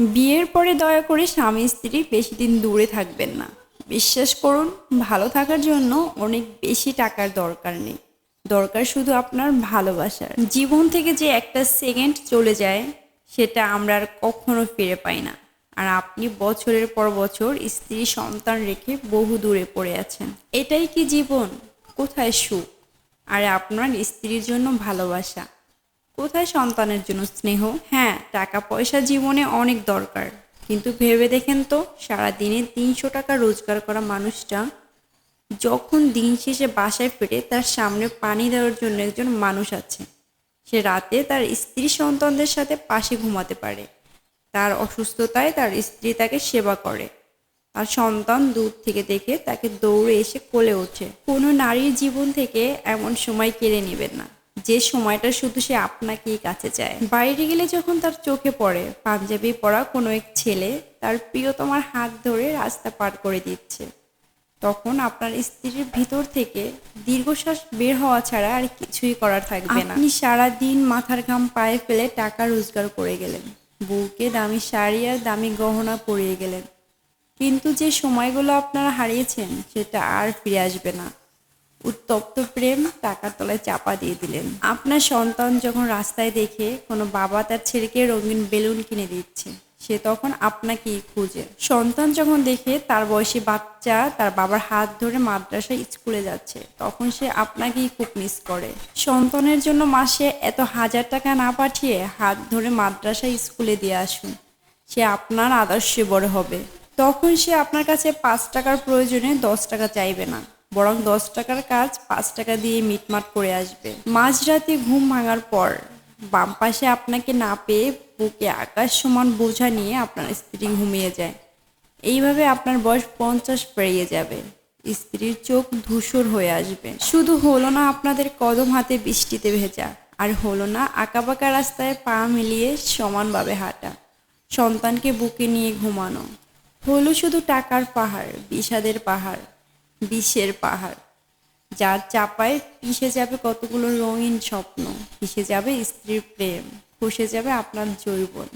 বিয়ের পরে দয়া করে স্বামী স্ত্রী বেশি দিন দূরে থাকবেন না। বিশ্বাস করুন, ভালো থাকার জন্য অনেক বেশি টাকার দরকার নেই। দরকার শুধু আপনার ভালোবাসার। জীবন থেকে যে একটা সেকেন্ড চলে যায়, সেটা আমরা আর কখনো ফিরে পাই না। আর আপনি বছরের পর বছর স্ত্রী সন্তান রেখে বহু দূরে পড়ে আছেন। এটাই কি জীবন? কোথায় সুখ? আর আপনার স্ত্রীর জন্য ভালোবাসা। কোথায় সন্তানের জন্য স্নেহ? হ্যাঁ টাকা পয়সা জীবনে অনেক দরকার। কিন্তু ভেবে দেখেন তো, সারাদিনে তিনশো টাকা রোজগার করা মানুষটা যখন দিন শেষে বাসায় ফিরে তার সামনে পানি দেওয়ার জন্য একজন মানুষ আছে। সে রাতে তার স্ত্রী সন্তানদের সাথে পাশে ঘুমাতে পারে। তার অসুস্থতায় তার স্ত্রী তাকে সেবা করে। আর সন্তান দূর থেকে দেখে তাকে দৌড়ে এসে কোলে ওঠে। কোনো নারীর জীবন থেকে এমন সময় কেড়ে নেবেন না। যে সময়টা শুধু সে আপনাকেই কাছে চায়। বাইরে গেলে যখন তার চোখে পড়ে, পাঞ্জাবি পরা কোনো এক ছেলে তার প্রিয়তমার হাত ধরে রাস্তা পার করে দিচ্ছে। তখন আপনার স্ত্রীর ভিতর থেকে দীর্ঘশ্বাস বের হওয়া ছাড়া আর কিছুই করার থাকবে না। আপনি সারা দিন মাথার ঘাম পায়ে ফেলে টাকা রোজগার করে গেলেন। বউকে দামি শাড়ি আর দামি গহনা পরিয়ে গেলেন। কিন্তু যে সময়গুলো আপনারা হারিয়েছেন, সেটা আর ফিরে আসবে না। উত্তপ্ত প্রেম টাকার তলায় চাপা দিয়ে দিলেন। আপনার সন্তান যখন রাস্তায় দেখে কোনো বাবা তার ছেলেকে রঙিন বেলুন কিনে দিচ্ছে, সে তখন আপনাকেই খুঁজে। সন্তান যখন দেখে তার বয়সী বাচ্চা তার বাবার হাত ধরে মাদ্রাসায় স্কুলে যাচ্ছে, তখন সে আপনাকেই খুব মিস করে। সন্তানের জন্য মাসে এত হাজার টাকা না পাঠিয়ে হাত ধরে মাদ্রাসায় স্কুলে দিয়ে আসুন, সে আপনার আদর্শে বড় হবে। তখন সে আপনার কাছে পাঁচ টাকার প্রয়োজনে দশ টাকা চাইবে না। বরং দশ টাকার কাজ পাঁচ টাকা দিয়ে মিটমাট করে আসবে। মাঝরাতে ঘুম ভাঙার পর বাম পাশে আপনাকে না পেয়ে বুকে আকাশ সমান বোঝা নিয়ে আপনার স্ত্রী ঘুমিয়ে যায়। এইভাবে আপনার বয়স পঞ্চাশ পেরিয়ে যাবে। স্ত্রীর চোখ ধূসর হয়ে আসবে। শুধু হলো না আপনাদের কদম হাতে বৃষ্টিতে ভেজা। আর হলো না আঁকাবাঁকা রাস্তায় পা মিলিয়ে সমানভাবে হাঁটা। সন্তানকে বুকে নিয়ে ঘুমানো। হলো শুধু টাকার পাহাড়, বিষাদের পাহাড়। বিষের পাহাড়। যার চাপায় পিষে যাবে কতগুলো রঙিন স্বপ্ন, পিষে যাবে স্ত্রীর প্রেম, খসে যাবে আপনার জৈবন